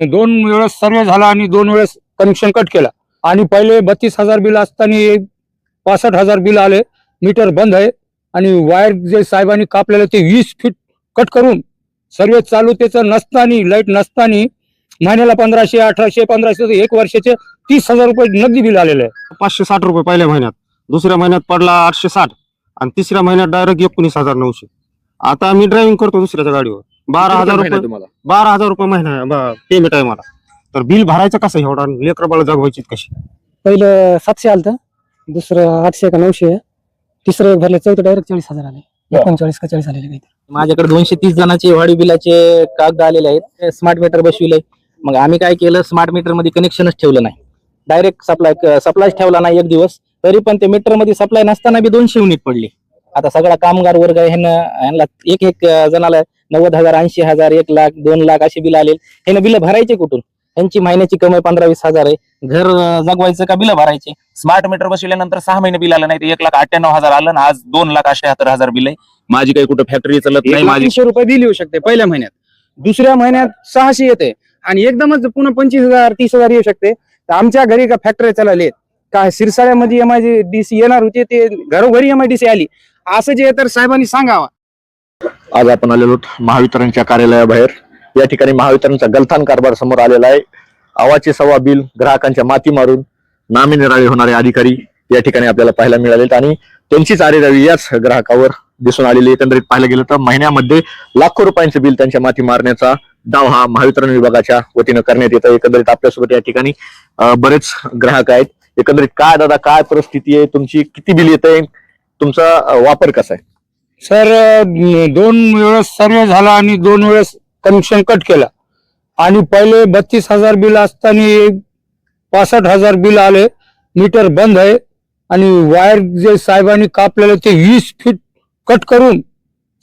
दोन वेळेस सर्वे झाला आणि दोन वेळेस कनेक्शन कट केला. आणि पहिले बत्तीस हजार बिल असताना पासष्ट हजार बिल आले. मीटर बंद आहे. आणि वायर जे साहेबांनी कापलेलं ते वीस फीट कट करून सर्वे चालू त्याचं नसताना लाइट नसताना महिन्याला पंधराशे अठराशे पंधराशे एक वर्षाचे तीस हजार रुपये नगदी बिल आलेलं आहे. पाचशे साठ रुपये पहिल्या महिन्यात. दुसऱ्या महिन्यात पडला आठशे साठ. आणि तिसऱ्या महिन्यात डायरेक्ट एकोणीस हजार नऊशे. आता मी ड्रायव्हिंग करतो दुसऱ्याच्या गाडीवर. बारा हजार रुपये तुम्हाला? बारा हजार रुपये महिना पेमेंट आहे मला. तर बिल भरायचं कसं एवढा? लेकर बाळ जगवायची कशी? पहिलं सातशे आलं दुसरं आठशे का नऊशे. तिसरं एक भरले. चौथं डायरेक्ट चाळीस हजार आले. एकोणचाळीस का चाळीस आलेले काही माझ्याकडे दोनशे तीस जणांचे वाढीव बिलाचे कागद आलेले आहेत. स्मार्ट मीटर बसविलंय मग आम्ही काय केलं? स्मार्ट मीटरमध्ये कनेक्शनच ठेवलं नाही. डायरेक्ट सप्लाय सप्लायच ठेवला नाही एक दिवस. तरी पण ते मीटरमध्ये सप्लाय नसताना बी दोनशे युनिट पडली. आता सगळा कामगार वर्ग आहे. ह्यांना ह्यांना एक एक जणाला नव्वद हजार ऐंशी हजार एक लाख दोन लाख अशी बिल आले ह्यानं बिल भरायचे कुठून? त्यांची महिन्याची कमाई पंधरा वीस हजार आहे. घर जगवायचं का बिल भरायचे? स्मार्ट मीटर बसविल्यानंतर सहा महिने बिल आलं नाही तर एक लाख अठ्ठ्याण्णव हजार आलं ना आज दोन लाख अठ्याहत्तर हजार बिल आहे. माझी काही कुठं फॅक्टरी चालत नाही माझी तीनशे रुपये बिल येऊ शकते पहिल्या महिन्यात. दुसऱ्या महिन्यात सहाशे येते. आणि एकदमच पुन्हा पंचवीस हजार तीस हजार येऊ शकते. तर आमच्या घरी का फॅक्टरी चालले काय सिरसाळ्यामध्ये एम आय डी सी येणार होते ते घरोघरी एम आय डी सी आली. असं जे तर साहेबांनी सांगावा. आज आपण आलेलो आहोत महावितरणच्या कार्यालयाबाहेर. या ठिकाणी महावितरणचा गलथान कारभार समोर आलेला आहे. आवाचे सव्वा बिल ग्राहकांच्या माती मारून नामे निराळे होणारे अधिकारी या ठिकाणी आपल्याला पाहायला मिळालेत आणि त्यांचीच आरेरावी याच ग्राहकावर दिसून आलेली एकंदरीत पाहायला गेलं तर महिन्यामध्ये लाखो रुपयांचे बिल त्यांच्या माती मारण्याचा डाव हा महावितरण विभागाच्या वतीनं करण्यात येतं एकंदरीत आपल्यासोबत या ठिकाणी बरेच ग्राहक आहेत. एकंदरीत काय दादा काय परिस्थिती आहे? तुमची किती बिल येते तुमचा वापर कसा आहे? सर दोन वेळेस सर्वे झाला आणि दोन वेळेस कनेक्शन कट केला. आणि पहिले बत्तीस हजार बिल असताना पासष्ट हजार बिल आले. मीटर बंद आहे. आणि वायर जे साहेबांनी कापलेलं ते वीस फीट कट करून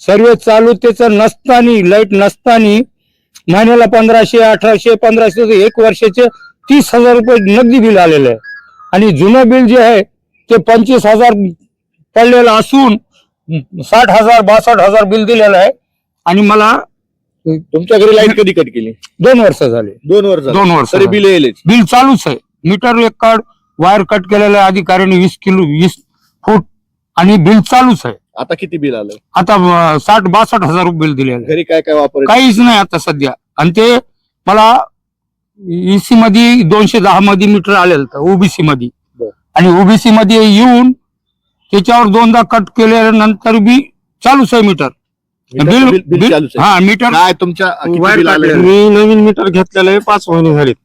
सर्वे चालू त्याचं नसताना लाइट नसताना महिन्याला पंधराशे अठराशे पंधराशे एक वर्षाचे तीस हजार रुपये नगदी बिल आलेलं आहे. आणि जुनं बिल जे आहे ते पंचवीस हजार पडलेलं असून साठ हजार बासष्ट हजार बिल दिलेलं आहे. आणि मला तुमच्या घरी लाइट कधी कट केली? दोन वर्ष झाले. दोन वर्ष. दोन वर्ष तरी बिल येईल बिल चालूच आहे. मीटर एक कार्ड वायर कट केलेलं आहे अधिकाऱ्याने वीस किलो वीस फूट आणि बिल चालूच आहे. आता किती बिल आलंय? आता साठ बासष्ट हजार रुपये बिल दिलेलं आहे. घरी काय काय वापर काहीच नाही आता सध्या. आणि ते मला ईसी मध्ये दोनशे दहा मध्ये मीटर आलेलं ओबीसी मध्ये. आणि ओबीसी मध्ये येऊन त्याच्यावर दोनदा कट केल्यानंतर बी चालूच आहे मीटर बिल- बिल- बिल चालूच आहे. हा मीटर काय तुमच्या किती बिल. मी नवीन मीटर घेतलेलं आहे पाच महिने झालेत.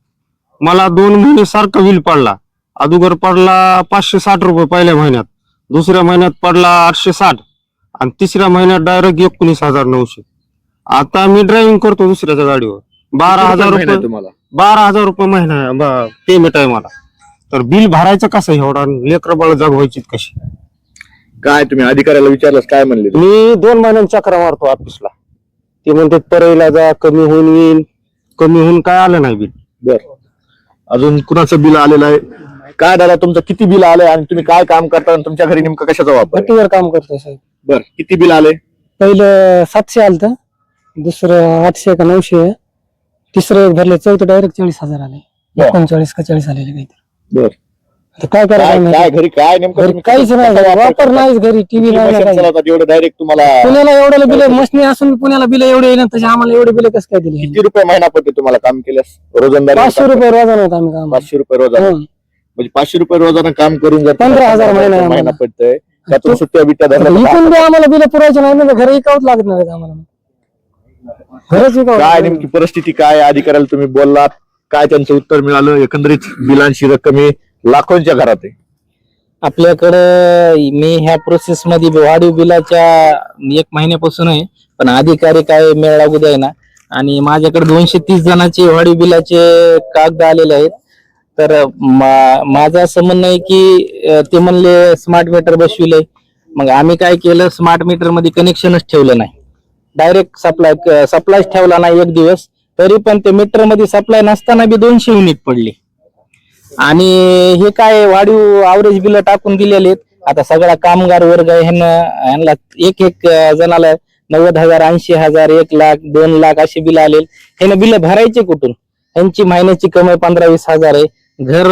मला दोन महिने सारखं बिल पडला. अगोदर पडला पाचशे साठ रुपये पहिल्या महिन्यात. दुसऱ्या महिन्यात पडला आठशे साठ. आणि तिसऱ्या महिन्यात डायरेक्ट एकोणीस हजार नऊशे. आता मी ड्रायव्हिंग करतो दुसऱ्याच्या गाडीवर. बारा किती हजार रुपये तुम्हाला? बारा हजार रुपये महिना पेमेंट आहे मला. तर बिल भरायचं कसं एवढा? लेकर बाळ जगवायची कशी? काय तुम्ही अधिकाऱ्याला विचारलं काय म्हणले? मी दोन महिन्यांनी चक्रा मारतो ऑफिसला ते म्हणते परईला जा कमी होऊन येईल. कमी होऊन काय आलं नाही बिल? अजून कुणाचं बिल आलेलं आहे? काय दादा तुमचं किती बिल आलंय आणि तुम्ही काय काम करता आणि तुमच्या घरी नेमकं कशाचा वापर? भट्टीवर काम करतोय साहेब. बर किती बिल आले पहिलं सातशे आलं दुसरं आठशे का नऊशे तिसरं एक भरले चौथं डायरेक्ट चाळीस हजार आले एकोणचाळीस का चाळीस आलेले काही बर. आता काय काय करायचं काय? घरी काय नेमकं घरी तुम्ही काहीच नाही वापर करता? नाहीच घरी टीव्ही किती नाही मशीन काही. चालवतात एवढं डायरेक्ट तुम्हाला पुण्याला एवढ्याला बिल मशनी असून पुण्याला बिल एवढे येणार तसे आम्हाला एवढे बिल कसं काय दिले? किती रुपये महिना पडते तुम्हाला काम केल्यास? रोजंदारी पाचशे रुपये रोजानं होत आम्ही काम. पाचशे रुपये रोजाना. म्हणजे पाचशे रुपये रोजाना काम करून जर हजार महिना आहे महिना आम्हाला. पडतंय त्यातून सुट्ट्या बिट्ट्या धरल्या इथून बी आम्हाला बिल पुरायचे नाही ना घर इकावत लागत नाही आम्हाला. घरच विकावं काय. नेमकी परिस्थिती काय आहे? अधिकाऱ्याला तुम्ही बोललात. काय त्यांचं उत्तर मिळालं? एकंदरीत बिलांची रक्कम ही लाखोंच्या घरात आहे. आपल्याकडं मी ह्या प्रोसेस मध्ये वाढीव बिलाच्या एक महिन्यापासून आहे पण अधिकारी काय मेळ लागू द्याय ना. आणि माझ्याकडे दोनशे तीस जणांचे वाढीव बिलाचे कागद आलेले आहेत. तर माझं असं म्हणणं आहे की ते म्हणले स्मार्ट मीटर बसविले मग आम्ही काय केलं स्मार्ट मीटरमध्ये कनेक्शनच ठेवलं नाही. डायरेक्ट सप्लाय सप्लायच ठेवला नाही एक दिवस. तरी पण ते मीटरमध्ये सप्लाय नसताना बी दोनशे युनिट पडली. आणि हे काय वाढीव आवरेज बिल टाकून दिलेले आहेत. आता सगळा कामगार वर्ग आहे ह्यांना ह्यांना एक एक जणाला नव्वद हजार ऐंशी हजार एक लाख दोन लाख असे बिल आले ह्यांना बिल भरायचे कुठून? ह्यांची महिन्याची कमाई पंधरा वीस हजार आहे. घर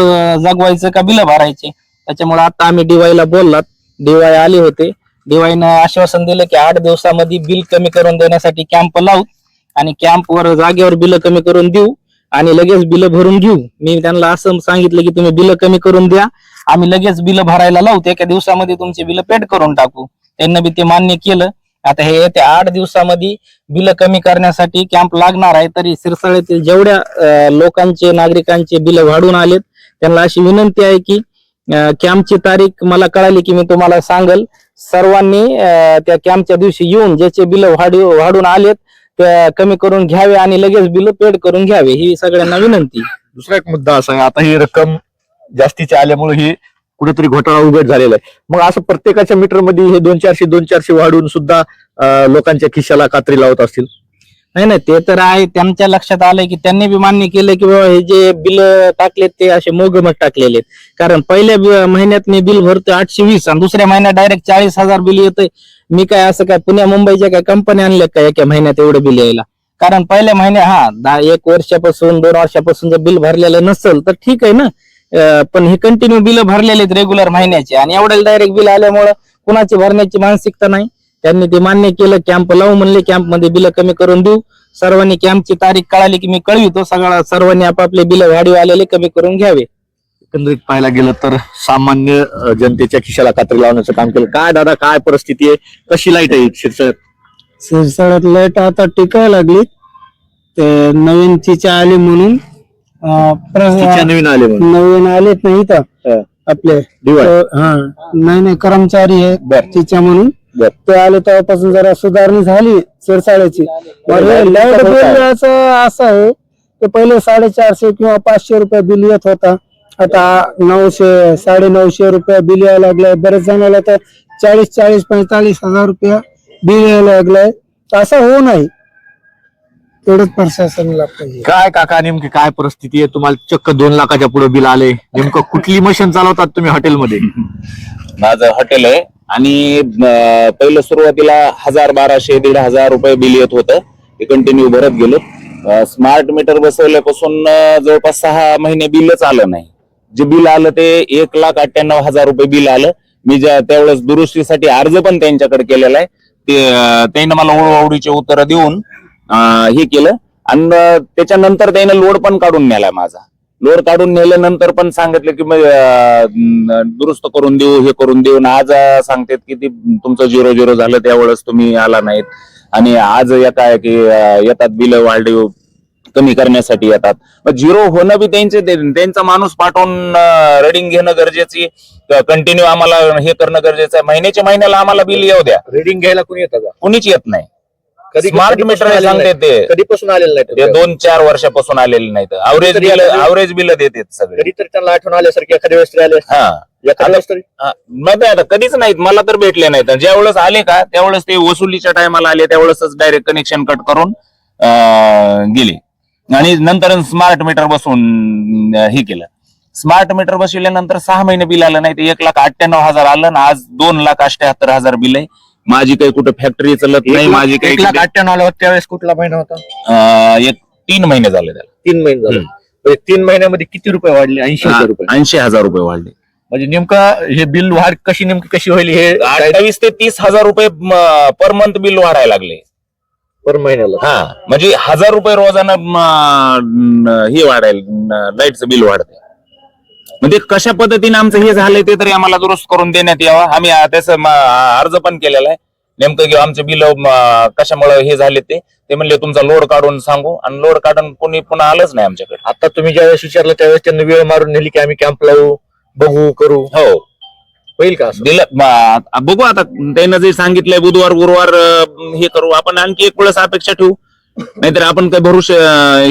जगवायचं का बिलं भरायचे? त्याच्यामुळे आता आम्ही डीवायला बोललात. डीवाय आले होते. डीवायनं आश्वासन दिलं की आठ दिवसामध्ये बिल कमी करून देण्यासाठी कॅम्प लावू. आणि कॅम्पवर जागेवर बिलं कमी करून देऊ. आणि लगेच बिलं भरून घेऊ. मी त्यांना असं सांगितलं की तुम्ही बिल कमी करून द्या. आम्ही लगेच बिलं भरायला लावू एका दिवसामध्ये तुमचे बिल पेड करून टाकू. त्यांना बी ते मान्य केलं. आता हे येत्या आठ दिवसामध्ये बिल कमी करण्यासाठी कॅम्प लागणार आहे. तरी सिरसाळ्यातील जेवढ्या लोकांचे नागरिकांचे बिलं वाढून आलेत त्यांना अशी विनंती आहे की कॅम्पची तारीख मला कळाली की मी तुम्हाला सांगल. सर्वांनी त्या कॅम्पच्या दिवशी येऊन ज्याचे बिल वाढू वाढून आलेत त्या कमी करून घ्यावे आणि लगेच बिल पेड करून घ्यावे ही सगळ्यांना विनंती. दुसरा एक मुद्दा असा आहे आता ही रक्कम जास्तीची आल्यामुळे ही कुठेतरी घोटाळा उघड झालेला आहे. मग असं प्रत्येकाच्या मीटरमध्ये हे दोन चारशे दोन चारशे वाढून सुद्धा लोकांच्या खिशाला कात्री लावत असतील? नाही नाही ते तर आहे. त्यांच्या लक्षात आलंय की त्यांनी बी मान्य केलं की बाबा हे जे बिल टाकलेत ते असे मोगमच टाकलेले आहेत. कारण पहिल्या बि- महिन्यात मी बिल भरतोय आठशे वीस आणि दुसऱ्या महिन्यात डायरेक्ट चाळीस हजार बिल येतंय. मी काय असं काय पुण्या मुंबईच्या काय कंपन्या आणल्या का एका महिन्यात एवढं बिल यायला? कारण पहिल्या महिन्यात हा दहा एक वर्षापासून दोन वर्षापासून जर बिल भरलेलं नसेल तर ठीक आहे ना. अं, पण हे कंटिन्यू बिल भरलेले आहेत रेग्युलर महिन्याचे आणि एवढ्या डायरेक्ट बिल आल्यामुळं कुणाची भरण्याची मानसिकता नाही. त्यांनी ते मान्य केलं कॅम्प लावू म्हणले कॅम्पमध्ये बिल कमी करून देऊ. सर्वांनी कॅम्पची तारीख कळाली की मी कळवितो सगळा सर्वांनी आपापले बिल वाढीव आलेले कमी करून घ्यावे. एकंदरीत पाहायला गेलं तर सामान्य जनतेच्या खिशाला कात्री लावण्याचं काम केलं. काय दादा काय परिस्थिती आहे? कशी लाइट आहे शिरसाळ्यात शिरसाळ्यात लाइट आता टिकायला लागली. ते नवीन तिच्या आली म्हणून अं, प्र- तिच्या नवीन आले म्हणून. नवीन आलेत नाही हा. तर आपले. दिवाळ. तर, हा. नाही नाही कर्मचारी आहे बर. तिच्या म्हणून. बर. ते आले तेव्हापासून जरा सुधारणी झाली शिरसाळ्याची लाइट लाइट बिल काय? बिल असं आहे की पहिले साडेचारशे किंवा पाचशे रुपये बिल येत होता. आता नऊशे साडे नऊशे रुपये बिल यायला लागलंय बरेच जणांना तर चाळीस चाळीस पंचेचाळीस हजार रुपये बिल यायला लागलंय असं होऊ नये तेवढंच प्रशासनाला पाहिजे. काय काका नेमकी काय परिस्थिती आहे? तुम्हाला चक्क दोन लाखाच्या पुढे बिल आले. नेमकं कुठली मशीन चालवतात तुम्ही हॉटेलमध्ये माझं हॉटेल आहे. आणि पहिलं सुरुवातीला हजार बाराशे दीड हजार रुपये बिल येत होतं. ते कंटिन्यू भरत गेलो. स्मार्ट मीटर बसवल्यापासून जवळपास सहा महिने बिलच आलं नाही. जे बिल आलं ते एक लाख अठ्ठ्याण्णव हजार रुपये बिल आलं. मी ज्या त्यावेळेस दुरुस्तीसाठी अर्ज पण त्यांच्याकडे केलेला आहे. ते त्यांना मला ओळवडीचे उत्तर देऊन हे केलं. आणि त्याच्यानंतर त्याने लोड पण काढून नेला माझा. लोड काढून नेल्यानंतर पण सांगितलं की दुरुस्त करून देऊ हे करून देऊ. आज सांगतात की ती तुमचं झिरो झिरो झालं त्यावेळेस तुम्ही आला नाहीत. आणि आज येताय की येतात बिल वाढीव कमी करण्यासाठी येतात. मग झिरो होणं बी त्यांचे त्यांचा माणूस पाठवून रेडिंग घेणं गरजेची कंटिन्यू आम्हाला हे करणं गरजेचं आहे. महिन्याच्या महिन्याला आम्हाला बिल येऊ द्या. रिडिंग घ्यायला कोणी येतं का? कुणीच येत नाही. कधी स्मार्ट मीटर सांगते नाही. ते. कधीपासून आलेलं ते? नाही दोन चार वर्षापासून आलेले नाहीत. अवरेज बिल अवरेज बिल देतात सगळे. कधी तरी त्यांना आठवण आल्यासारखी एखाद्या वेळेस तरी आले हा. एखाद्या वेळेस तरी? हा, मग ते आता कधीच नाहीत. मला तर भेटले नाहीत. ज्या वेळेस आले का त्यावेळेस ते वसुलीच्या टायमाला आले. त्यावेळेसच डायरेक्ट कनेक्शन कट करून अं, गेले. आणि नंतर स्मार्ट मीटर बसवून अं, हे केलं. स्मार्ट मीटर बसविल्यानंतर सहा महिने बिल आलं नाही. ते एक लाख अठ्ठ्याण्णव हजार आलं आणि आज दोन लाख अठ्याहत्तर हजार बिल आहे. माझी काही कुठे फॅक्टरी चालत नाही माझी काही एक लाख अठ्ठ्याण्णव त्यावेळेस कुठला महिना होता? अं, एक तीन महिने झाले त्याला. तीन महिने झाले. हम्म. म्हणजे तीन महिन्यामध्ये किती रुपये वाढले? ऐंशी हजार रुपये. ऐंशी हजार रुपये वाढले. म्हणजे नेमकं हे बिल वाढ कशी नेमकी कशी होईल हे अठ्ठावीस ते तीस हजार रुपये पर मंथ बिल वाढायला लागले. पर महिन्याला? हा म्हणजे हजार रुपये रोजानं म, न, हे वाढेल लाईटचं बिल वाढते. म्हणजे कशा पद्धतीने आमचं हे झालंय ते तरी आम्हाला दुरुस्त करून देण्यात यावं. आम्ही त्याचं अर्ज पण केलेला आहे. नेमकं की आमचे बिल कशामुळे हे झाले ते. ते म्हणले तुमचा लोड काढून सांगू. आणि लोड काढून कोणी पुन्हा आलंच नाही आमच्याकडे. आता तुम्ही ज्यावेळेस विचारलं त्यावेळेस त्यांनी वेळ मारून नेली की आम्ही कॅम्प लावू बघू करू. हो. होईल का? दिलं बघू आता. त्यानं जे सांगितलंय बुधवार गुरुवार हे करू. आपण आणखी एक वेळेस अपेक्षा ठेवू. नाहीतर आपण काही भरू श-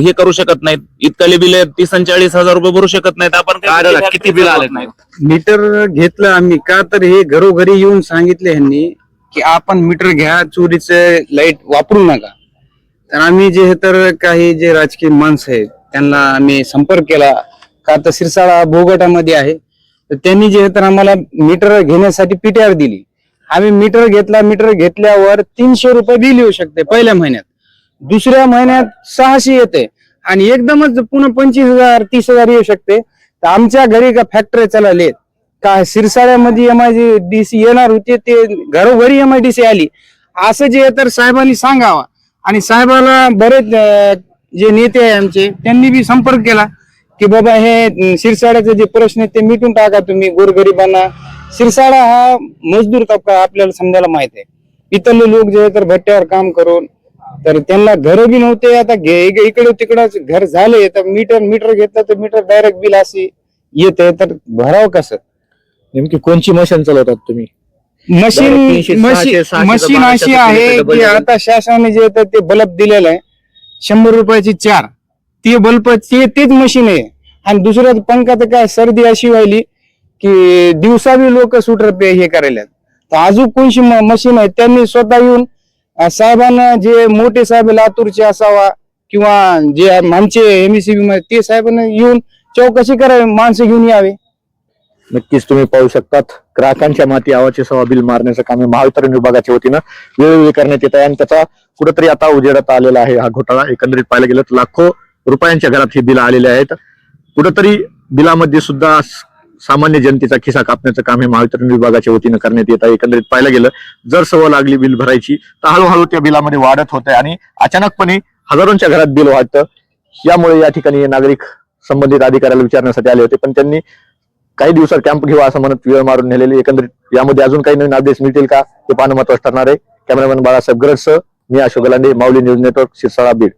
हे करू शकत नाहीत. इतकाले बिल तीस आणि चाळीस हजार रुपये भरू शकत नाहीत. आपण काय? किती बिल आले नाही. मीटर घेतलं आम्ही. का तर हे घरोघरी येऊन सांगितले ह्यांनी की आपण मीटर घ्या चोरीचं लाइट वापरू नका. तर आम्ही जे हे तर काही जे राजकीय माणसं आहेत त्यांना आम्ही संपर्क केला. का तर सिरसाळा भोगटामध्ये आहे. तर त्यांनी जे हे तर आम्हाला मीटर घेण्यासाठी पीटीआर दिली. आम्ही मीटर घेतला मीटर घेतल्यावर तीनशे रुपये बिल येऊ शकते पहिल्या महिन्यात. दुसऱ्या महिन्यात सहाशे येते. आणि एकदमच पुन्हा पंचवीस हजार तीस हजार येऊ शकते. तर आमच्या घरी का फॅक्टरी चालले का सिरसाळ्यामध्ये एम आय डी सी येणार होते ते घरोघरी एम आय डी सी आली. असं जे तर साहेबांनी सांगावा. आणि साहेबाला बरेच जे नेते आहे आमचे त्यांनी बी संपर्क केला. की बाबा हे शिरसाळ्याचे जे प्रश्न आहेत ते मिटून टाका तुम्ही गोरगरिबांना. शिरसाळा हा मजदूर तबका आपल्याला समजायला माहीत आहे. इथले लोक जे तर भट्ट्यावर काम करून तर त्यांना घर बी नव्हते आता इकडे तिकडे घर झाले तर मीटर मीटर घेतलं तर मीटर डायरेक्ट बिल असे येते. तर भरावं कसं? नेमकी कोणची मशीन चालवतात तुम्ही? मशीन मशीन अशी आहे की. आता शासनाने जे ते बल्ब दिलेलं आहे. शंभर रुपयाची चार. ते बल्ब ते तेच मशीन आहे. आणि दुसरं पंखा तर काय सर्दी अशी व्हायली की दिवसा बी लोक सुटर पे हे करायला तर अजून कोणशी मशीन आहे? त्यांनी स्वतः येऊन साहेबांना जे मोठे साहेब लातूरचे असावा किंवा जे आमचे एमएससीबी मध्ये ते साहेबांना येऊन चौकशी करावी माणसं घेऊन यावे. नक्कीच तुम्ही पाहू शकतात. ग्राहकांच्या माती आवाचे सवा बिल मारण्याचं काम महावितरण विभागाच्या वतीनं वेळोवेळी करण्यात येत आहे. आणि त्याचा कुठेतरी आता उजेडात आलेला आहे हा घोटाळा. एकंदरीत पाहायला गेलं तर लाखो रुपयांच्या घरात ही बिलं आलेली आहेत. कुठेतरी बिलामध्ये सुद्धा सामान्य जनतेचा खिसा कापण्याचं काम हे महावितरण विभागाच्या वतीनं करण्यात येत आहे. एकंदरीत पाहायला गेलं जर सवय लागली बिल भरायची तर हळूहळू त्या बिलामध्ये वाढत होत आहे आणि अचानकपणे हजारोंच्या घरात बिल वाढतं. यामुळे या ठिकाणी नागरिक संबंधित अधिकाऱ्याला विचारण्यासाठी आले होते. पण त्यांनी काही दिवसात कॅम्प घेऊ असं म्हणत वेळ मारून नेलेली. एकंदरीत यामध्ये अजून काही नवीन आदेश मिळतील का ते पाहणं महत्वाचं ठरणार आहे. कॅमेरामॅन बाळासाहेब गरडसह मी अशोक गलांडे माऊली न्यूज नेटवर्क शिरसाळा बीड.